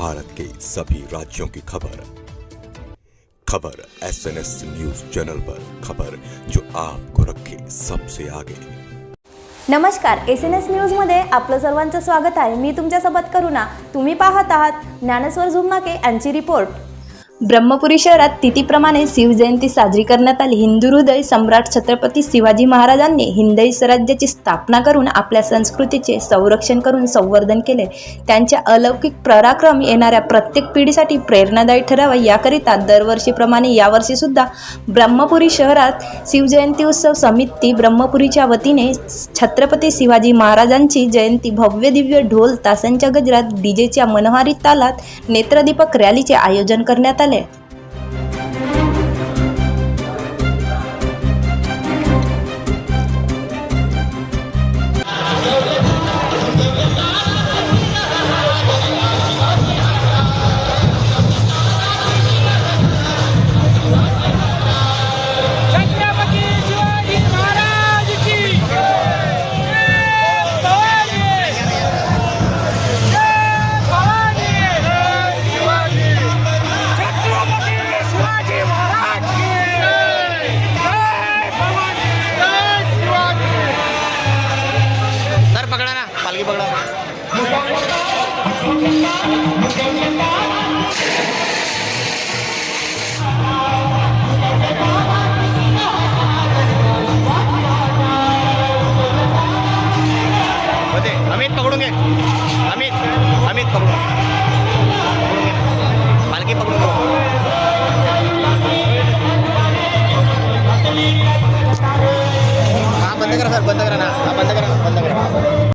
भारत के सभी राज्यों की खबर। खबर S N S news channel पर खबर जो आपको रखे सबसे आगे। नमस्कार एस एन एस न्यूजमध्ये आपलं सर्वांचं स्वागत आहे. मी तुमच्यासोबत करुणा. तुम्ही पाहत आहात ज्ञानेश्वर झुमनाके यांची रिपोर्ट. ब्रह्मपुरी शहरात तिथीप्रमाणे शिवजयंती साजरी करण्यात आली. हिंदू हृदय सम्राट छत्रपती शिवाजी महाराजांनी हिंदवी स्वराज्याची स्थापना करून आपल्या संस्कृतीचे संरक्षण करून संवर्धन केले. त्यांच्या अलौकिक पराक्रम येणाऱ्या प्रत्येक पिढीसाठी प्रेरणादायी ठरावा याकरिता दरवर्षीप्रमाणे यावर्षी सुद्धा ब्रह्मपुरी शहरात शिवजयंती उत्सव समिती ब्रह्मपुरीच्या वतीने छत्रपती शिवाजी महाराजांची जयंती भव्य दिव्य ढोल तासांच्या गजरात डीजेच्या मनोहारी तालात नेत्रदीपक रॅलीचे आयोजन करण्यात आले. छत्रपती निकाल के पकड़ा। अमित पकड़ोगे? अमित अमित पकड़ो। पालकी पकड़ो। हाँ बंद करो सर, बंद करना हाँ बंद करना बंद करना